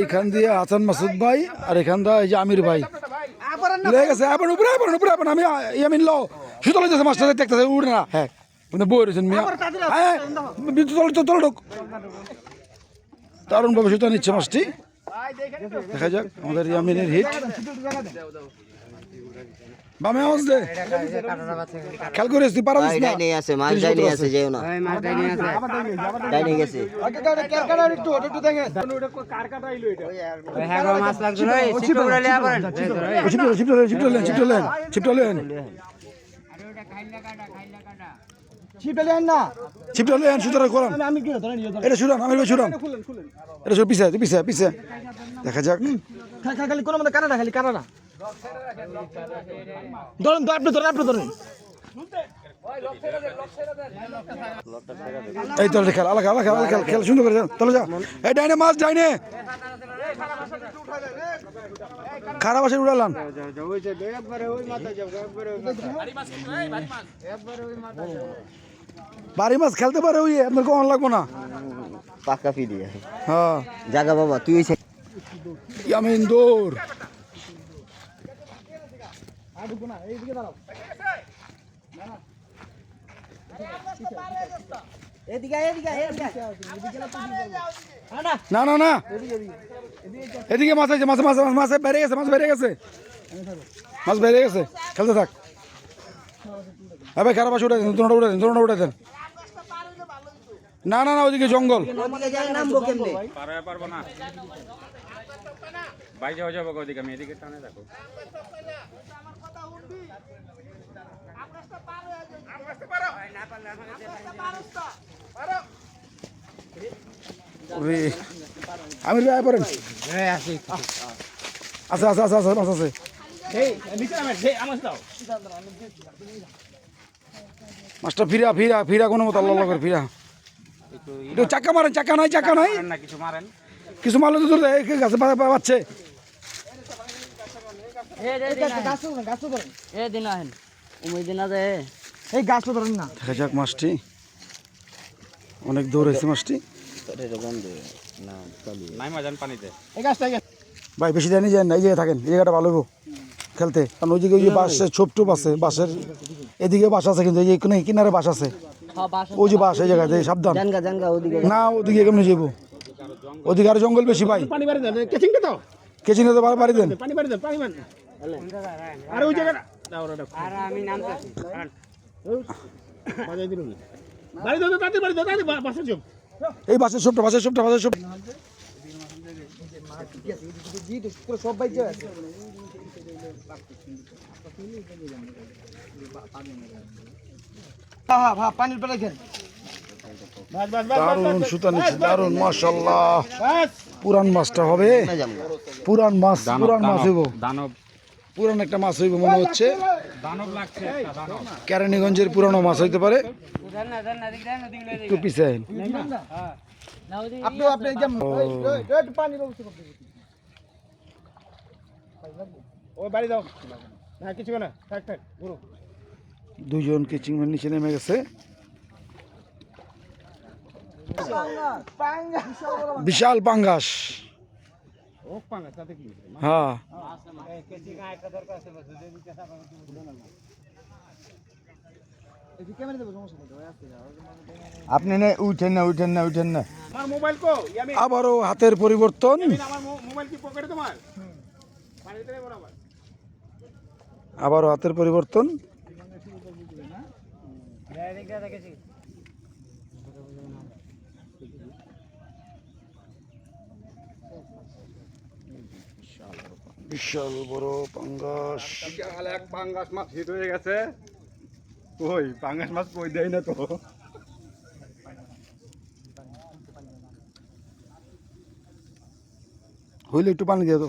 এইখান দিয়ে হাসান মাসুদ ভাই আর এখান দিয়ে এই যে আমির ভাই। লেগে গেছে আপন উপরে আপন উপরে আপন আমি ইয়ামিন লো। সুতলে যাচ্ছে মাস্টার দেখতেছে উড়ে না। হ্যাঁ। মানে বই রয়েছেন মিয়া। হ্যাঁ বিদ্যুৎ তলে ঢোক। দারুণভাবে সুতা নিচ্ছে মাছটি দেখা যাক আমাদের ইয়ামিনের হিট। বামে আওয়াজ দে। খেয়াল করিস তুই পারা দিস না। ডাইনে আছে মাছ ডাইনে আছে যেও না। ডাইনে গেছে। শিপটা শিপটা শিপটা লেন শিপটা লেন শিপটা লেন। শিপটা লেন সুতরাং করান। এটা ভাই এটা পিছে পিছে পিছে। দেখা যাক। খালি কোনো মধ্যে কানাডা খালি কানাডা ধরুন আপনি ধরেন আপনি ধরেন। এই তো খেল আলাদা আলাদা আলাদা খেল সুন্দর করে চলে যা। এই ডাইনে মাছ ডাইনে। খারাপ আসে উড়ালাম বাড়ি মাছ খেলতে পারে ওই আপনার কখন লাগবো না? পাকা ফিরিয়ে হ্যাঁ। জাগা বাবা তুই ওই side- ইয়ামিন দৌড় না না। না এদিকে মাছ আছে মাছ মাছ মাছ মাছ বেড়ে গেছে মাছ বেড়ে গেছে। মাছ বেড়ে গেছে। খেলতে থাক। হ্যাঁ ভাই খারাপ আছে উঠে দেন তোমরা উঠে দেন তোমরা উঠে দেন না না না ওইদিকে জঙ্গল। না। বাইরে হয়ে যাব ওদিকে আমি এদিকে টানে দেখো ওরে আমির ভাই পড়েন। আছে আছে আছে আছে মাছ আছে। মাছটা ফিরা ফিরা ফিরা কোনো মতো আল্লাহ করে ফিরা। একটু চাক্কা মারেন চাকা নাই চাকা নাই। কিছু মারেন কিছু মারলে তো এই ধরেন না। দেখা যাক মাছটি। অনেক দৌড়েছে মাছটি। নাই মাজান পানিতে এই গাছটা এই গাছ- ভাই বেশি দেয়নি যায় না এই জায়গায় থাকেন এই জায়গাটা ভালো খেলতে। কারণ ওইদিকে ওই যে বাসের ছোপ টোপ আছে বাসের এদিকে বাস আছে কিন্তু এই যে কিনারে বাস আছে। ওই যে বাস এই জায়গায় সাবধান। না ওদিকে কেমনি যাব ওদিকে আর জঙ্গল বেশি ভাই। কেচিংটা তো। বাড়ি দেন। আর ওই জায়গাটা দাও আর আমি নামতেছি বাজাই দিলুন বাড়ি দাও তাতে বাড়ি দাও তাতে বাসা চোখ এই বাসের সবটা বাসের সবটা বাসের সব সব বাইক সুতা নিচ্ছে দারুণ মাশাল্লাহ পুরান মাছটা হবে। পুরান মাছ পুরান মাছ হইব দানব পুরান একটা মাছ হইব মনে হচ্ছে। কেরানীগঞ্জের পুরানো মাছ হইতে পারে। একটু পিছিয়ে আইন। আপনি আপনি এই যে একটু পানি ব্যবস্থা করতে ওই বাড়ি দাও না কিছু না। থাক থাক ঘুরো। দুইজন কিচিং ম্যান নিচে নেমে গেছে। বিশাল পাঙ্গাস। হ্যাঁ। আপনি না উঠেন না উঠেন না উঠেন না। আমার মোবাইল কো আবারও হাতের পরিবর্তন। আমার মো- মোবাইল কি পকেটে তোমার? পানিতে নেই বরাবর। আবারও হাতের পরিবর্তন। বিশাল বড় পাঙ্গাস। এক পাঙ্গাস মাছ হিট হয়ে গেছে। ওই পাঙ্গাস মাছ কই দেয় না তো? হইলে একটু পানি দিয়ে তো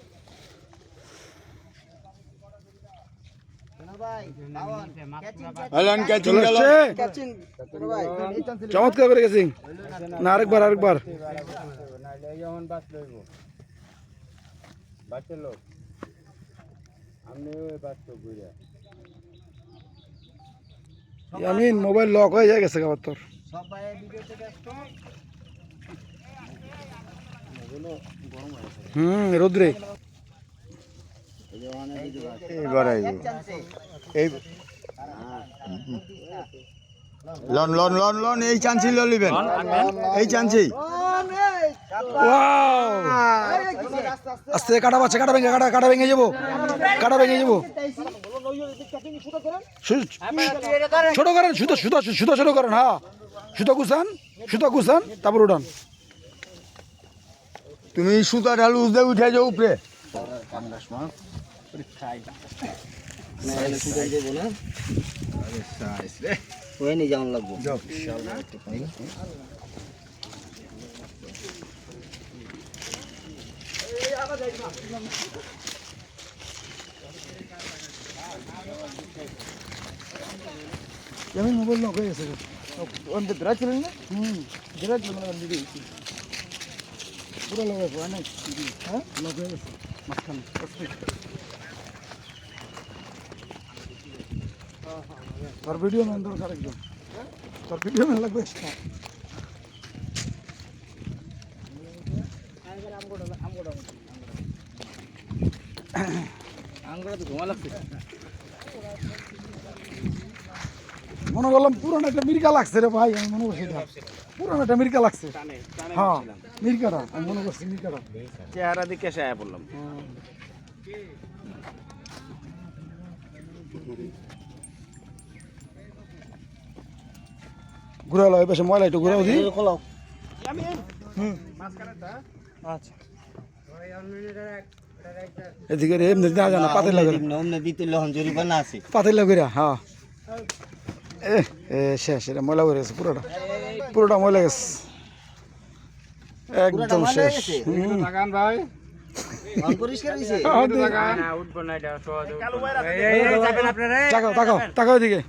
চমৎকার করে গেছি না আরেকবার আরেকবার। আমি মোবাইল লক হয়ে যায় গেছে আবার তোর। হুম রোদ্রে। এবার আইব এই লন লন লন লন এই চান্সি লিবেন এই চান্সি আস্তে কাটা বাচ্চা কাটা ভেঙে কাটা কাটা ভেঙে যাব। কাটা ভেঙে যাব। ছোট করেন সুতো সুতো সুতো ছোট করেন হ্যাঁ। সুতো কুসান সুতো কুসান তারপর উঠান। তুমি সুতা ঢালু উঠে উঠে যাও উপরে ওই নিয়ে যেমন লাগবো আমি মোবাইল হয়ে গেছে অন্ত ধরা ছিলেন না? হুম। ধরা ছিল না দিদি পুরো লক হয়েছে অনেক হ্যাঁ লক হয়ে গেছে মাঝখানে তোর ভিডিও ম্যান দরকার একদম তোর ভিডিও ম্যান লাগবে মনে করলাম পুরানো একটা মির্কা লাগছে রে ভাই আমি মনে করছি। পুরানো একটা মির্কা লাগছে। হ্যাঁ মির্কাটা আমি মনে করছি মির্কাটা চেহারা দিকে বললাম ঘুরালো এই পাশে ময়লা একটু ঘুরাও দি। আচ্ছা। এদিকে রে এমনি না জানা পাতিল লাগে অমনে দিতে লহন জরিমানা আছে। পাতিল লাগে হ্যাঁ। এ এ শেষ এটা ময়লা করে গেছে পুরোটা। পুরোটা ময়লা গেছে। একদম শেষ। হুম। লাগান ভাই। তাকাও তাকাও তাকাও এদিকে।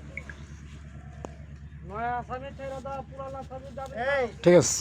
ঠিক আছে।